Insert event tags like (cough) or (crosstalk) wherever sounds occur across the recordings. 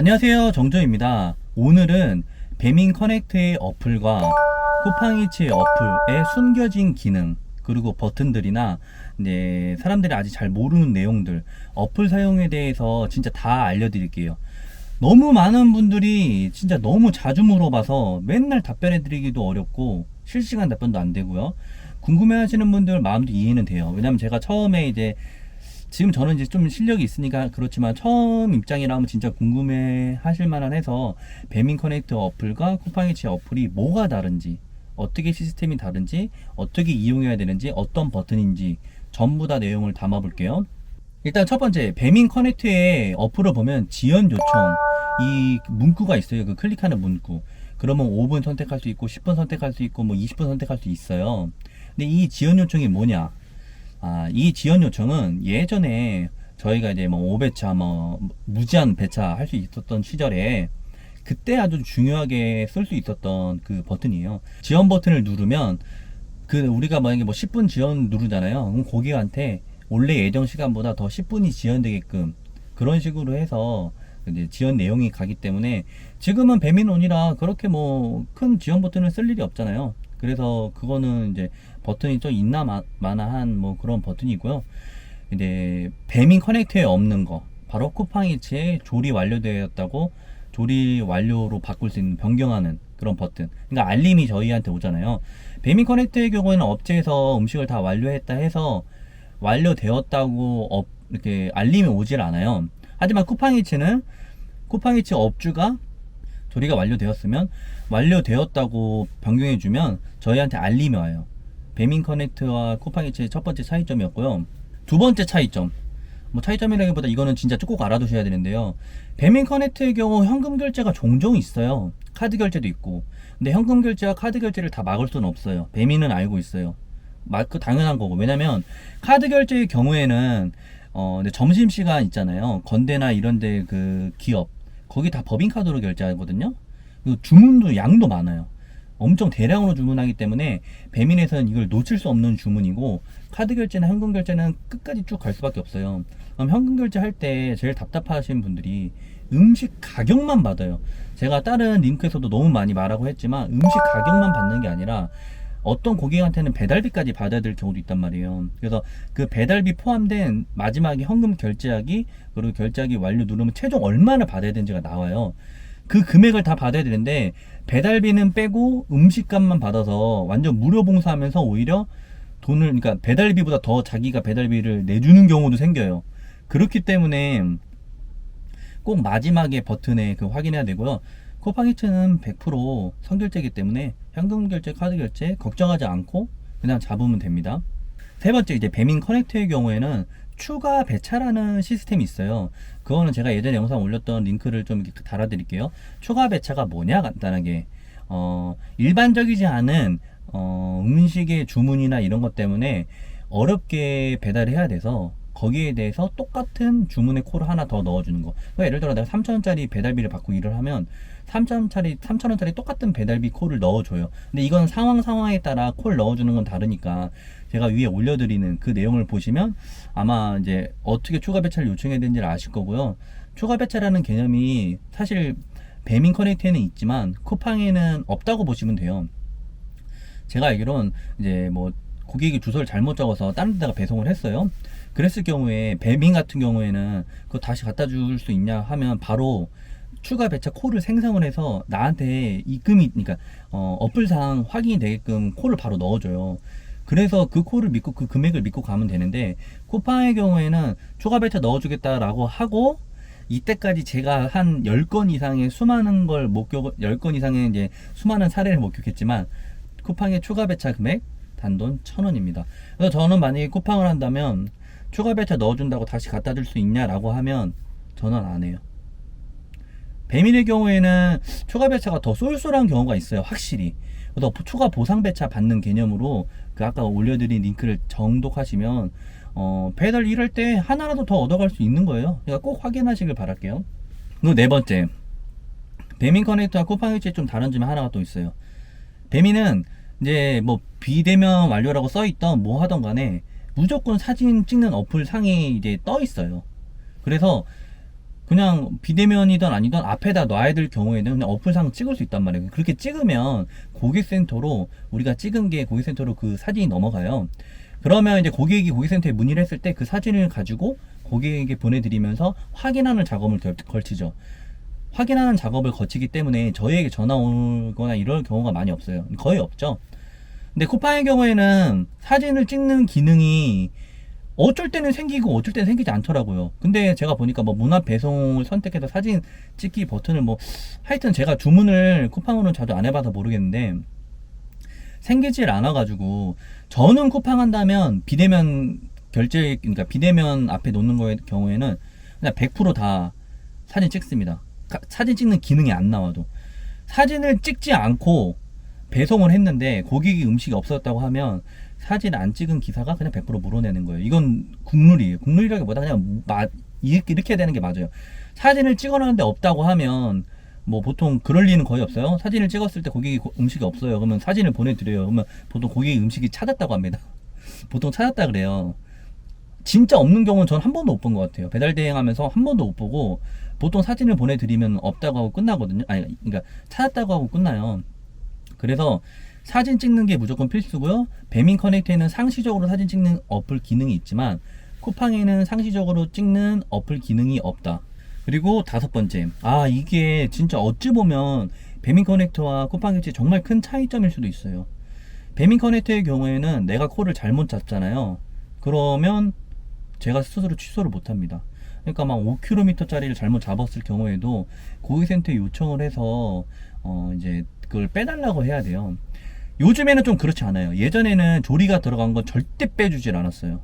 안녕하세요. 정조입니다. 오늘은 배민 커넥트의 어플과 쿠팡이츠의 어플의 숨겨진 기능 그리고 버튼들이나 이제 사람들이 아직 잘 모르는 내용들 어플 사용에 대해서 진짜 다 알려드릴게요. 너무 많은 분들이 진짜 너무 자주 물어봐서 맨날 답변해 드리기도 어렵고 실시간 답변도 안 되고요. 궁금해 하시는 분들 마음도 이해는 돼요. 왜냐면 제가 처음에 이제 지금 저는 이제 좀 실력이 있으니까 그렇지만 처음 입장이라면 진짜 궁금해 하실 만한 해서 배민 커넥트 어플과 쿠팡이치 어플이 뭐가 다른지 어떻게 시스템이 다른지 어떻게 이용해야 되는지 어떤 버튼인지 전부 다 내용을 담아 볼게요. 일단 첫 번째 배민 커넥트의 어플을 보면 지연 요청 이 문구가 있어요. 그 클릭하는 문구. 그러면 5분 선택할 수 있고 10분 선택할 수 있고 뭐 20분 선택할 수 있어요. 근데 이 지연 요청이 뭐냐 아, 이 지원 요청은 예전에 저희가 이제 뭐 5배차, 뭐 무제한 배차 할 수 있었던 시절에 그때 아주 중요하게 쓸 수 있었던 그 버튼이에요. 지원 버튼을 누르면 그 우리가 만약에 뭐 10분 지원 누르잖아요. 그럼 고객한테 원래 예정 시간보다 더 10분이 지연되게끔 그런 식으로 해서 이제 지원 내용이 가기 때문에 지금은 배민온이라 그렇게 뭐 큰 지원 버튼을 쓸 일이 없잖아요. 그래서 그거는 이제 버튼이 좀 있나 마, 마나한 뭐 그런 버튼이고요. 이제 배민 커넥터에 없는 거 바로 쿠팡이츠에 조리 완료되었다고 조리 완료로 바꿀 수 있는 변경하는 그런 버튼. 그러니까 알림이 저희한테 오잖아요. 배민 커넥터의 경우에는 업체에서 음식을 다 완료했다 해서 완료되었다고 업, 이렇게 알림이 오질 않아요. 하지만 쿠팡이츠는 쿠팡이츠 업주가 조리가 완료되었으면 완료되었다고 변경해주면 저희한테 알림이 와요. 배민 커넥트와 쿠팡이츠의 첫 번째 차이점이었고요. 두 번째 차이점. 뭐 차이점이라기보다 이거는 진짜 꼭 알아두셔야 되는데요. 배민 커넥트의 경우 현금 결제가 종종 있어요. 카드 결제도 있고. 근데 현금 결제와 카드 결제를 다 막을 수는 없어요. 배민은 알고 있어요. 맞그 당연한 거고. 왜냐면 카드 결제의 경우에는 어 근데 점심 시간 있잖아요. 건대나 이런데 그 기업 거기 다 법인카드로 결제하거든요. 그리고 주문도 양도 많아요. 엄청 대량으로 주문하기 때문에 배민에서는 이걸 놓칠 수 없는 주문이고 카드 결제나 현금 결제는 끝까지 쭉 갈 수밖에 없어요. 그럼 현금 결제 할 때 제일 답답하신 분들이 음식 가격만 받아요. 제가 다른 링크에서도 너무 많이 말하고 했지만 음식 가격만 받는 게 아니라 어떤 고객한테는 배달비까지 받아야 될 경우도 있단 말이에요. 그래서 그 배달비 포함된 마지막에 현금 결제하기 그리고 결제하기 완료 누르면 최종 얼마나 받아야 되는지가 나와요. 그 금액을 다 받아야 되는데 배달비는 빼고 음식값만 받아서 완전 무료 봉사하면서 오히려 돈을 그러니까 배달비보다 더 자기가 배달비를 내주는 경우도 생겨요. 그렇기 때문에 꼭 마지막에 버튼에 그 확인해야 되고요. 쿠팡이츠는 100% 선결제이기 때문에 현금 결제, 카드 결제 걱정하지 않고 그냥 잡으면 됩니다. 세 번째 이제 배민 커넥트의 경우에는 추가 배차라는 시스템이 있어요. 그거는 제가 예전에 영상 올렸던 링크를 좀 달아드릴게요. 추가 배차가 뭐냐 간단하게 어, 일반적이지 않은 어, 음식의 주문이나 이런 것 때문에 어렵게 배달을 해야 돼서 거기에 대해서 똑같은 주문의 콜을 하나 더 넣어주는 거. 그러니까 예를 들어 내가 3,000원짜리 배달비를 받고 일을 하면 3,000원짜리 3,000원짜리 똑같은 배달비 콜을 넣어줘요. 근데 이건 상황 상황에 따라 콜 넣어주는 건 다르니까 제가 위에 올려드리는 그 내용을 보시면 아마 이제 어떻게 추가 배차를 요청해야 되는지를 아실 거고요. 추가 배차라는 개념이 사실 배민 커넥트에는 있지만 쿠팡에는 없다고 보시면 돼요. 제가 알기론 이제 뭐 고객이 주소를 잘못 적어서 다른 데다가 배송을 했어요. 그랬을 경우에 배민 같은 경우에는 그거 다시 갖다 줄 수 있냐 하면 바로 추가 배차 콜을 생성을 해서 나한테 입금이 그러니까 어, 어플상 확인이 되게끔 콜을 바로 넣어줘요. 그래서 그 콜을 믿고 그 금액을 믿고 가면 되는데 쿠팡의 경우에는 추가 배차 넣어주겠다라고 하고 이때까지 제가 한 10건 이상의 수많은 걸 목격 10건 이상의 이제 수많은 사례를 목격했지만 쿠팡의 추가 배차 금액 단돈 1000원입니다. 그래서 저는 만약에 쿠팡을 한다면 추가 배차 넣어준다고 다시 갖다 줄 수 있냐라고 하면 저는 안 해요. 배민의 경우에는 추가 배차가 더 쏠쏠한 경우가 있어요. 확실히. 그래서 추가 보상 배차 받는 개념으로 그 아까 올려드린 링크를 정독하시면 어, 배달 일할 때 하나라도 더 얻어갈 수 있는 거예요. 그러니까 꼭 확인하시길 바랄게요. 그리고 네 번째. 배민 커넥터와 쿠팡 일지에 좀 다른 점이 하나가 또 있어요. 배민은 이제 뭐 비대면 완료라고 써 있던 뭐 하던 간에 무조건 사진 찍는 어플 상에 이제 떠 있어요. 그래서 그냥 비대면이든 아니든 앞에다 놔야 될 경우에는 그냥 어플상 찍을 수 있단 말이에요. 그렇게 찍으면 고객센터로 우리가 찍은 게 고객센터로 그 사진이 넘어가요. 그러면 이제 고객이 고객센터에 문의를 했을 때 그 사진을 가지고 고객에게 보내드리면서 확인하는 작업을 결- 걸치죠. 확인하는 작업을 거치기 때문에 저희에게 전화 오거나 이럴 경우가 많이 없어요. 거의 없죠. 근데 쿠팡의 경우에는 사진을 찍는 기능이 어쩔 때는 생기고 어쩔 때는 생기지 않더라고요. 근데 제가 보니까 뭐 문화 배송을 선택해서 사진 찍기 버튼을 뭐 하여튼 제가 주문을 쿠팡으로는 자주 안 해봐서 모르겠는데 생기질 않아가지고 저는 쿠팡 한다면 비대면 결제 그러니까 비대면 앞에 놓는 거의 경우에는 그냥 100%다 사진 찍습니다. 가- 사진 찍는 기능이 안 나와도 사진을 찍지 않고 배송을 했는데 고객이 음식이 없었다고 하면 사진 안 찍은 기사가 그냥 100% 물어내는 거예요. 이건 국룰이에요. 국룰이라기보다 그냥 마, 이렇게, 이렇게 되는 게 맞아요. 사진을 찍어놨는데 없다고 하면 뭐 보통 그럴 리는 거의 없어요. 사진을 찍었을 때 고객이 고- 음식이 없어요. 그러면 사진을 보내드려요. 그러면 보통 고객이 음식이 찾았다고 합니다. (laughs) 보통 찾았다 그래요. 진짜 없는 경우는 전 한 번도 못 본 것 같아요. 배달 대행하면서 한 번도 못 보고 보통 사진을 보내드리면 없다고 하고 끝나거든요. 아니, 그러니까 찾았다고 하고 끝나요. 그래서 사진 찍는 게 무조건 필수고요. 배민 커넥트에는 상시적으로 사진 찍는 어플 기능이 있지만 쿠팡에는 상시적으로 찍는 어플 기능이 없다. 그리고 다섯 번째, 아 이게 진짜 어찌 보면 배민 커넥트와 쿠팡 엣지 정말 큰 차이점일 수도 있어요. 배민 커넥트의 경우에는 내가 콜을 잘못 잡잖아요. 그러면 제가 스스로 취소를 못 합니다. 그러니까 막 5km짜리를 잘못 잡았을 경우에도 고객센터에 요청을 해서 어 이제 그걸 빼달라고 해야 돼요. 요즘에는 좀 그렇지 않아요. 예전에는 조리가 들어간 건 절대 빼주질 않았어요.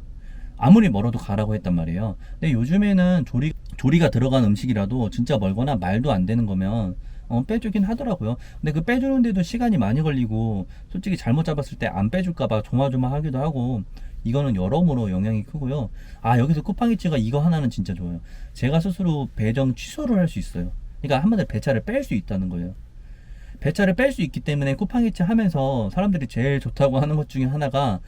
아무리 멀어도 가라고 했단 말이에요. 근데 요즘에는 조리, 조리가 들어간 음식이라도 진짜 멀거나 말도 안 되는 거면 어, 빼주긴 하더라고요. 근데 그 빼주는데도 시간이 많이 걸리고 솔직히 잘못 잡았을 때 안 빼줄까봐 조마조마하기도 하고 이거는 여러모로 영향이 크고요. 아 여기서 쿠팡이츠가 이거 하나는 진짜 좋아요. 제가 스스로 배정 취소를 할 수 있어요. 그러니까 한마디로 배차를 뺄 수 있다는 거예요. 배차를 뺄 수 있기 때문에 쿠팡이츠 하면서 사람들이 제일 좋다고 하는 것 중에 하나가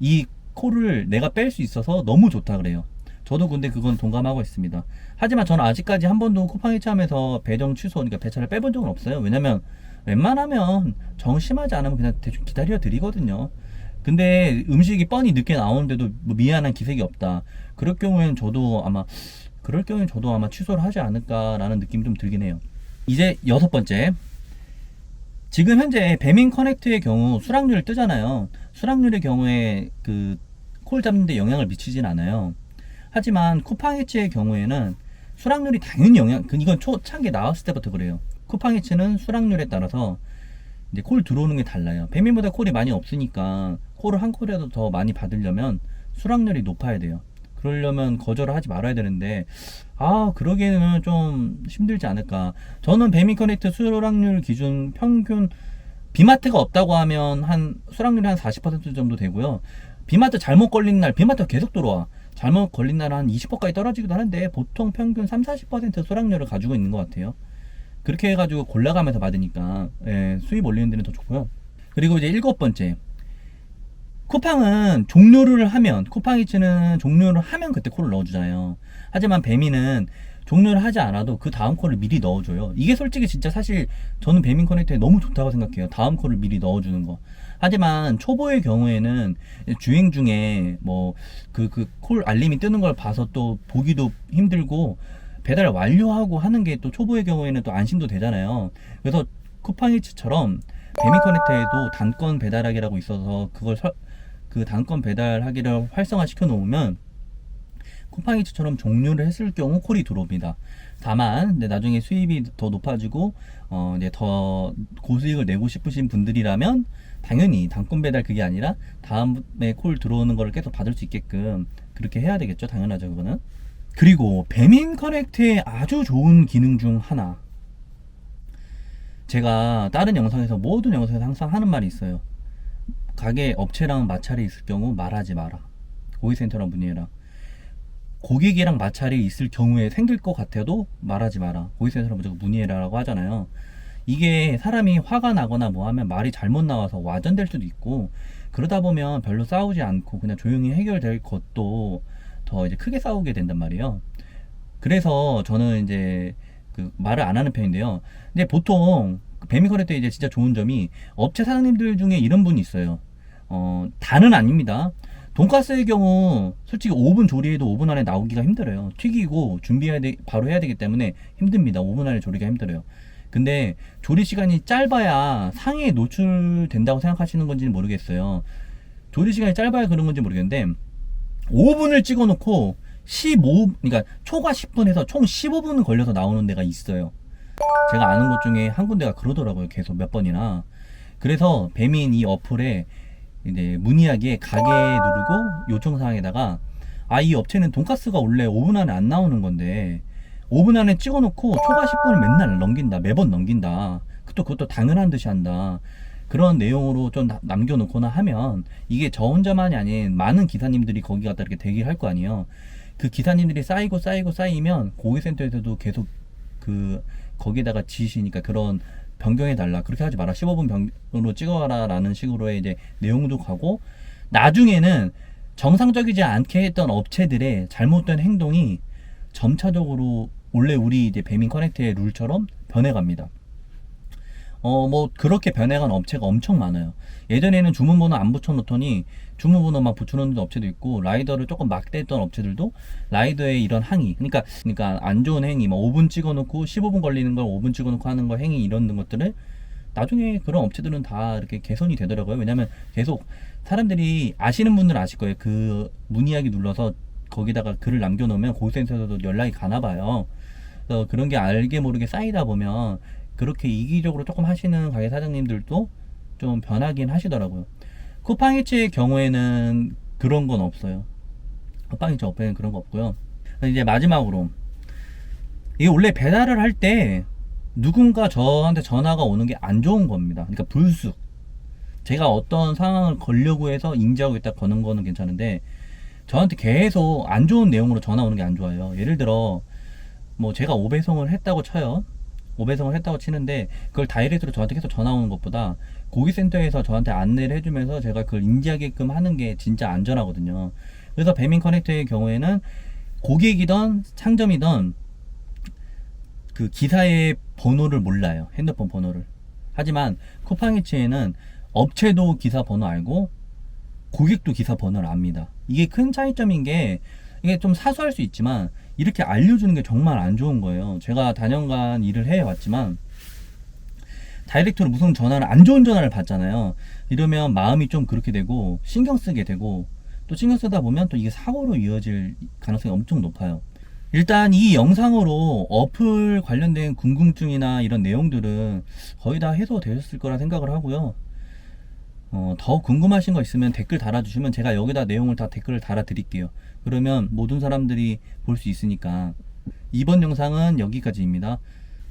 이 콜을 내가 뺄 수 있어서 너무 좋다 그래요. 저도 근데 그건 동감하고 있습니다. 하지만 저는 아직까지 한 번도 쿠팡이츠 하면서 배정 취소, 그러니까 배차를 빼본 적은 없어요. 왜냐면 웬만하면 정심하지 않으면 그냥 대충 기다려 드리거든요. 근데 음식이 뻔히 늦게 나오는데도 뭐 미안한 기색이 없다. 그럴 경우에는 저도 아마 그럴 경우엔 저도 아마 취소를 하지 않을까라는 느낌이 좀 들긴 해요. 이제 여섯 번째. 지금 현재 배민 커넥트의 경우 수락률 뜨잖아요. 수락률의 경우에 그 콜 잡는데 영향을 미치진 않아요. 하지만 쿠팡이츠의 경우에는 수락률이 당연히 영향, 그 이건 초창기에 나왔을 때부터 그래요. 쿠팡이츠는 수락률에 따라서 이제 콜 들어오는 게 달라요. 배민보다 콜이 많이 없으니까 콜을 한 콜이라도 더 많이 받으려면 수락률이 높아야 돼요. 그러려면 거절을 하지 말아야 되는데 아 그러기에는 좀 힘들지 않을까. 저는 배민 커넥트 수락률 기준 평균 비마트가 없다고 하면 한 수락률이 한 40% 정도 되고요. 비마트 잘못 걸린 날 비마트 계속 들어와. 잘못 걸린 날은 한 20%까지 떨어지기도 하는데 보통 평균 3, 40% 수락률을 가지고 있는 것 같아요. 그렇게 해가지고 골라가면서 받으니까 예, 수입 올리는 데는 더 좋고요. 그리고 이제 일곱 번째 쿠팡은 종료를 하면 쿠팡이츠는 종료를 하면 그때 콜을 넣어주잖아요. 하지만 배민은 종료를 하지 않아도 그 다음 콜을 미리 넣어줘요. 이게 솔직히 진짜 사실 저는 배민 커넥트에 너무 좋다고 생각해요. 다음 콜을 미리 넣어주는 거. 하지만 초보의 경우에는 주행 중에 뭐 그 그 콜 알림이 뜨는 걸 봐서 또 보기도 힘들고 배달 완료하고 하는 게 또 초보의 경우에는 또 안심도 되잖아요. 그래서 쿠팡이츠처럼 배민 커넥트에도 단건 배달하기라고 있어서 그걸 설- 그 단건 배달하기를 활성화 시켜 놓으면 쿠팡이츠처럼 종료를 했을 경우 콜이 들어옵니다. 다만 나중에 수입이 더 높아지고 어 이제 더 고수익을 내고 싶으신 분들이라면 당연히 단건 배달 그게 아니라 다음에 콜 들어오는 거를 계속 받을 수 있게끔 그렇게 해야 되겠죠. 당연하죠, 그거는. 그리고 배민 커넥트의 아주 좋은 기능 중 하나. 제가 다른 영상에서 모든 영상에서 항상 하는 말이 있어요. 가게 업체랑 마찰이 있을 경우 말하지 마라. 고객센터랑 문의해라. 고객이랑 마찰이 있을 경우에 생길 것 같아도 말하지 마라. 고객센터랑 무조건 문의해라라고 하잖아요. 이게 사람이 화가 나거나 뭐 하면 말이 잘못 나와서 와전될 수도 있고 그러다 보면 별로 싸우지 않고 그냥 조용히 해결될 것도 더 이제 크게 싸우게 된단 말이에요. 그래서 저는 이제 그 말을 안 하는 편인데요. 근데 보통 배미 커넥터 이제 진짜 좋은 점이 업체 사장님들 중에 이런 분이 있어요. 어, 다는 아닙니다. 돈가스의 경우 솔직히 5분 조리해도 5분 안에 나오기가 힘들어요. 튀기고 준비해야 돼, 바로 해야 되기 때문에 힘듭니다. 5분 안에 조리가 힘들어요. 근데 조리 시간이 짧아야 상해에 노출된다고 생각하시는 건지는 모르겠어요. 조리 시간이 짧아야 그런 건지 모르겠는데 5분을 찍어 놓고 15 그러니까 초과 10분에서 총 15분 걸려서 나오는 데가 있어요. 제가 아는 곳 중에 한 군데가 그러더라고요. 계속 몇 번이나. 그래서 배민 이 어플에 이제 문의하기에 가게 누르고 요청 사항에다가 아 이 업체는 돈가스가 원래 5분 안에 안 나오는 건데 5분 안에 찍어놓고 초과 10분을 맨날 넘긴다 매번 넘긴다. 그것도 그것도 당연한 듯이 한다. 그런 내용으로 좀 나- 남겨놓거나 하면 이게 저 혼자만이 아닌 많은 기사님들이 거기 갖다 이렇게 대기를 할 거 아니에요. 그 기사님들이 쌓이고 쌓이고 쌓이면 고객센터에서도 계속 그 거기다가 지시니까 그런 변경해 달라 그렇게 하지 마라 15분 변으로 찍어라라는 식으로의 이제 내용도 가고 나중에는 정상적이지 않게 했던 업체들의 잘못된 행동이 점차적으로 원래 우리 이제 배민 커넥트의 룰처럼 변해갑니다. 어, 뭐, 그렇게 변해간 업체가 엄청 많아요. 예전에는 주문번호 안 붙여놓더니 주문번호만 붙여놓는 업체도 있고, 라이더를 조금 막대했던 업체들도 라이더의 이런 항의, 그러니까, 그러니까 안 좋은 행위, 뭐 5분 찍어놓고 15분 걸리는 걸 5분 찍어놓고 하는 거 행위 이런 것들을 나중에 그런 업체들은 다 이렇게 개선이 되더라고요. 왜냐면 계속 사람들이 아시는 분들은 아실 거예요. 그 문의하기 눌러서 거기다가 글을 남겨놓으면 고객센터에서도 연락이 가나 봐요. 그래서 그런 게 알게 모르게 쌓이다 보면 그렇게 이기적으로 조금 하시는 가게 사장님들도 좀 변하긴 하시더라고요. 쿠팡이츠의 경우에는 그런 건 없어요. 쿠팡이츠 어플에는 그런 거 없고요. 이제 마지막으로 이게 원래 배달을 할 때 누군가 저한테 전화가 오는 게 안 좋은 겁니다. 그러니까 불쑥 제가 어떤 상황을 걸려고 해서 인지하고 있다 거는 거는 괜찮은데 저한테 계속 안 좋은 내용으로 전화 오는 게 안 좋아요. 예를 들어 뭐 제가 오배송을 했다고 쳐요. 오배송을 했다고 치는데 그걸 다이렉트로 저한테 계속 전화 오는 것보다 고객센터에서 저한테 안내를 해주면서 제가 그걸 인지하게끔 하는 게 진짜 안전하거든요. 그래서 배민 커넥트의 경우에는 고객이던 상점이던 그 기사의 번호를 몰라요. 핸드폰 번호를. 하지만 쿠팡이츠에는 업체도 기사 번호 알고 고객도 기사 번호를 압니다. 이게 큰 차이점인 게 이게 좀 사소할 수 있지만 이렇게 알려주는 게 정말 안 좋은 거예요. 제가 다년간 일을 해왔지만 다이렉트로 무슨 전화를 안 좋은 전화를 받잖아요. 이러면 마음이 좀 그렇게 되고 신경 쓰게 되고 또 신경 쓰다 보면 또 이게 사고로 이어질 가능성이 엄청 높아요. 일단 이 영상으로 어플 관련된 궁금증이나 이런 내용들은 거의 다 해소되셨을 거라 생각을 하고요. 어, 더 궁금하신 거 있으면 댓글 달아주시면 제가 여기다 내용을 다 댓글을 달아드릴게요. 그러면 모든 사람들이 볼 수 있으니까. 이번 영상은 여기까지입니다.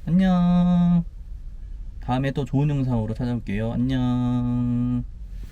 안녕. 다음에 또 좋은 영상으로 찾아올게요. 안녕.